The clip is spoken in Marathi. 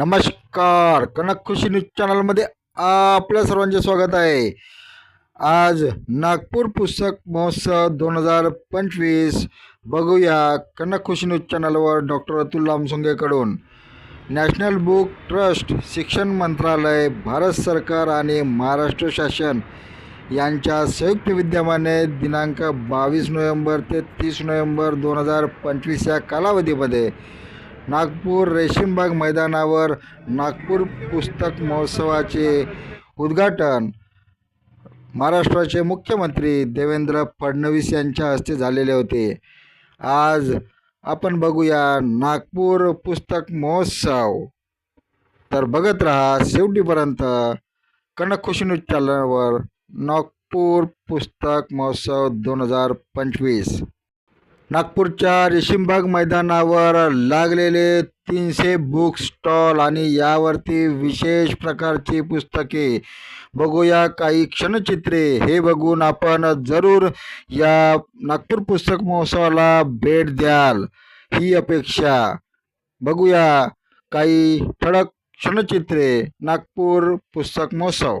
नमस्कार. कनक खुशी न्यूज चॅनलमध्ये आपल्या सर्वांचे स्वागत आहे. आज नागपूर पुस्तक महोत्सव दोन हजार पंचवीस बघूया कनक खुशी न्यूज चॅनलवर डॉक्टर अतुल लामसुंगेकडून. नॅशनल बुक ट्रस्ट शिक्षण मंत्रालय भारत सरकार आणि महाराष्ट्र शासन यांच्या संयुक्त विद्यमाने दिनांक बावीस नोव्हेंबर ते तीस नोव्हेंबर दोन हजार पंचवीस या कालावधीमध्ये नागपूर रेशीमबाग मैदानावर नागपूर पुस्तक महोत्सवाचे उद्घाटन. महाराष्ट्राचे मुख्यमंत्री देवेंद्र फडणवीस यांच्या हस्ते झालेले होते. आज आपण बघूया नागपूर पुस्तक महोत्सव. तर बघत राहा शेवटीपर्यंत कनक खुशी न्यूज चॅनलवर नागपूर पुस्तक महोत्सव दोन हजार पंचवीस. नागपूरच्या रेशीमबाग मैदानावर लागलेले तीनशे बुक स्टॉल आणि यावरती विशेष प्रकारची पुस्तके. बघूया काही क्षणचित्रे. हे बघून आपण जरूर या नागपूर पुस्तक महोत्सवाला भेट द्याल. ही अपेक्षा. बघूया काही ठळक क्षणचित्रे. नागपूर पुस्तक महोत्सव.